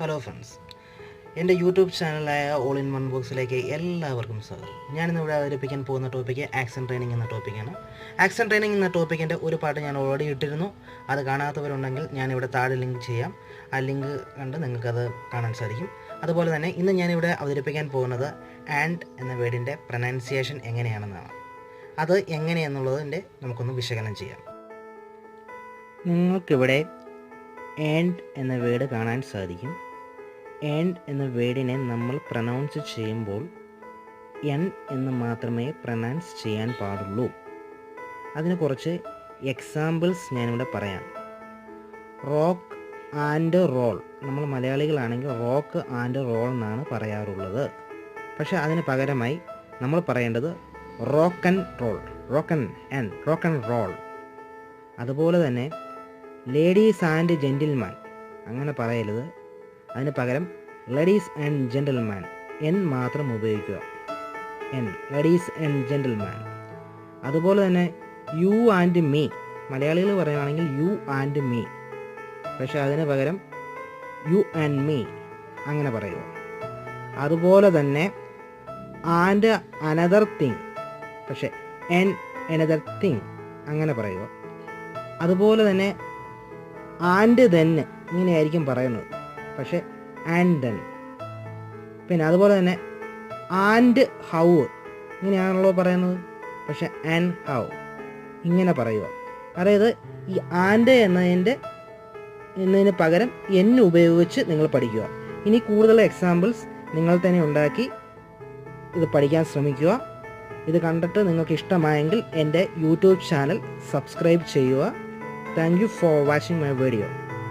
Hello friends എന്റെ YouTube ചാനലായ all in one ബോക്സിലേക്ക് എല്ലാവർക്കും സ്വാഗതം. ഞാനിന്നിവിടെ അവതരിപ്പിക്കാൻ പോകുന്ന ടോപ്പിക്ക് ആക്ഷൻ ട്രെയിനിങ് എന്ന ടോപ്പിക്കാണ് ആക്ഷൻ ട്രെയിനിങ് എന്ന ടോപ്പിക്കിന്റെ ഒരു പാട്ട് ഞാൻ ഓൾറെഡി ഇട്ടിരുന്നു. അത് കാണാത്തവരുണ്ടെങ്കിൽ ഞാനിവിടെ താഴെ ലിങ്ക് ചെയ്യാം. ആ ലിങ്ക് കണ്ട് നിങ്ങൾക്കത് കാണാൻ സാധിക്കും. അതുപോലെ തന്നെ ഇന്ന് ഞാനിവിടെ അവതരിപ്പിക്കാൻ പോകുന്നത് ആൻഡ് എന്ന വേർഡിന്റെ പ്രൊനൗൺസിയേഷൻ എങ്ങനെയാണെന്നാണ്. അത് എങ്ങനെയെന്നുള്ളതിന്റെ നമുക്കൊന്ന് വിശകലനം ചെയ്യാം. നിങ്ങൾക്കിവിടെ ആൻഡ് എന്ന വേർഡ് കാണാൻ സാധിക്കും. ആൻഡ് എന്ന വേർഡിനെ നമ്മൾ പ്രനൗൺസ് ചെയ്യുമ്പോൾ എൻ എന്ന് മാത്രമേ പ്രനൗൺസ് ചെയ്യാൻ പാടുള്ളൂ. അതിന് കുറച്ച് എക്സാമ്പിൾസ് ഞാനിവിടെ പറയാം. റോക്ക് ആൻഡ് റോൾ നമ്മൾ മലയാളികളാണെങ്കിൽ റോക്ക് ആൻഡ് റോൾ എന്നാണ് പറയാറുള്ളത്. പക്ഷേ അതിന് പകരമായി നമ്മൾ പറയേണ്ടത് rock and roll rock'n and rock and roll അതുപോലെ തന്നെ ലേഡീസ് ആൻഡ് ജെന്റിൽമാൻ അങ്ങനെ പറയരുത്. അതിന് പകരം ലേഡീസ് ആൻഡ് ജെന്റിൽമാൻ എൻ മാത്രം ഉപയോഗിക്കുക. എൻ ലേഡീസ് ആൻഡ് ജെന്റിൽമാൻ അതുപോലെ തന്നെ യു ആൻഡ് മീ മലയാളികൾ പറയുകയാണെങ്കിൽ യു ആൻഡ് മീ പക്ഷേ അതിന് പകരം യു ആൻഡ് മീ അങ്ങനെ പറയുക. അതുപോലെ തന്നെ ആൻഡ് അനദർ തിങ് പക്ഷേ എൻ അനദർ തിങ് അങ്ങനെ പറയുക. അതുപോലെ തന്നെ ആൻഡ് തന്നെ ഇങ്ങനെയായിരിക്കും പറയുന്നത്. പക്ഷേ ആൻഡ് പിന്നെ അതുപോലെ തന്നെ ആൻഡ് ഹൗ ഇങ്ങനെയാണല്ലോ പറയുന്നത്. പക്ഷേ ആൻഡ് ഹൗ ഇങ്ങനെ പറയുക. അതായത് ഈ ആൻഡ് എന്നതിന്റെ എന്നതിന് പകരം എൻ ഉപയോഗിച്ച് നിങ്ങൾ പഠിക്കുക. ഇനി കൂടുതൽ എക്സാമ്പിൾസ് നിങ്ങൾ തന്നെ ഉണ്ടാക്കി ഇത് പഠിക്കാൻ ശ്രമിക്കുക. ഇത് കണ്ടിട്ട് നിങ്ങൾക്ക് ഇഷ്ടമായെങ്കിൽ എന്റെ യൂട്യൂബ് ചാനൽ സബ്സ്ക്രൈബ് ചെയ്യുക. Thank you for watching my video